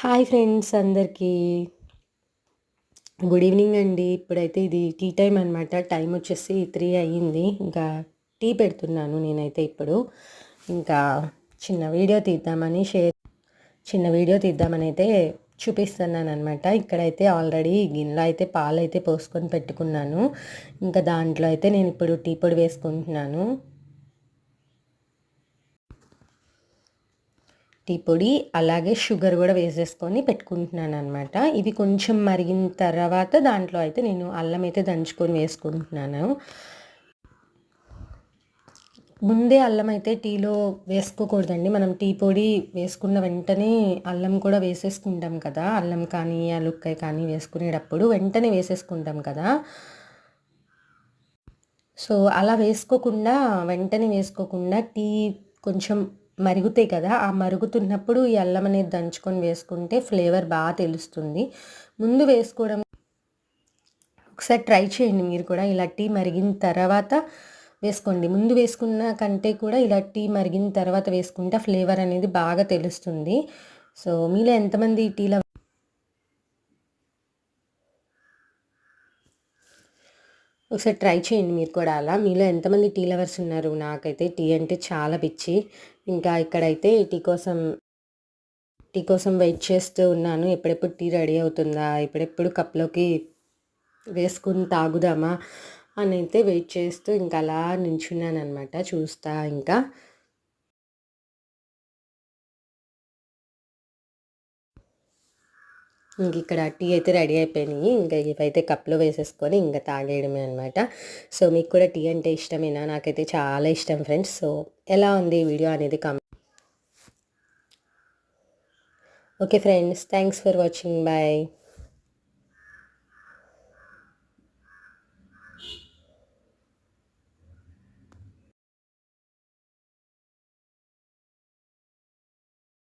Hi friends అందరికీ. Good evening అండి. ఇప్పుడైతే ఇది టీ టైం అనమాట టైం వచ్చేసి త్రీ అయ్యింది. ఇంకా టీ పెడుతున్నాను నేనైతే ఇప్పుడు. ఇంకా చిన్న వీడియో తీద్దామని షేర్ చిన్న వీడియో తీద్దామని అయితే చూపిస్తున్నాను అనమాట ఇక్కడైతే ఆల్రెడీ గిన్నెలో అయితే పాలు అయితే పోసుకొని పెట్టుకున్నాను. ఇంకా దాంట్లో అయితే నేను ఇప్పుడు టీ పొడి వేసుకుంటున్నాను. టీ పొడి అలాగే షుగర్ కూడా వేసేసుకొని పెట్టుకుంటున్నాను అనమాట ఇవి కొంచెం మరిగిన తర్వాత దాంట్లో అయితే నేను అల్లం అయితే దంచుకొని వేసుకుంటున్నాను. ముందే అల్లం అయితే టీలో వేసుకోకూడదండి. మనం టీ పొడి వేసుకున్న వెంటనే అల్లం కూడా వేసేసుకుంటాం కదా. అల్లం కానీ అలుక్కాయ కానీ వేసుకునేటప్పుడు వెంటనే వేసేసుకుంటాం కదా. సో అలా వేసుకోకుండా వెంటనే వేసుకోకుండా టీ కొంచెం మరుగుతాయి కదా ఆ మరుగుతున్నప్పుడు ఈ అల్లం అనేది దంచుకొని వేసుకుంటే ఫ్లేవర్ బాగా తెలుస్తుంది. ముందు వేసుకోవడం ఒకసారి ట్రై చేయండి మీరు కూడా ఇలా టీ మరిగిన తర్వాత వేసుకోండి. ముందు వేసుకున్న కంటే కూడా ఇలా టీ మరిగిన తర్వాత వేసుకుంటే ఫ్లేవర్ అనేది బాగా తెలుస్తుంది. సో మీలో ఎంతమంది టీలో ఒకసారి ట్రై చేయండి మీరు కూడా అలా. మీలో ఎంతమంది టీ లవర్స్ ఉన్నారు? నాకైతే టీ అంటే చాలా పిచ్చి. ఇంకా ఇక్కడైతే టీ కోసం టీ కోసం వెయిట్ చేస్తూ ఉన్నాను. ఎప్పుడెప్పుడు టీ రెడీ అవుతుందా ఎప్పుడెప్పుడు కప్లోకి వేసుకుని తాగుదామా అని అయితే వెయిట్ చేస్తూ ఇంకా అలా నించున్నాను అనమాట చూస్తా ఇంకా ఇంక ఇక్కడ టీ అయితే రెడీ అయిపోయినాయి. ఇంకా ఇవైతే కప్లో వేసేసుకొని ఇంకా తాగేయడమే అనమాట సో మీకు కూడా టీ అంటే ఇష్టమేనా? నాకైతే చాలా ఇష్టం ఫ్రెండ్స్. సో ఎలా ఉంది వీడియో అనేది come okay friends. Thanks for watching. Bye.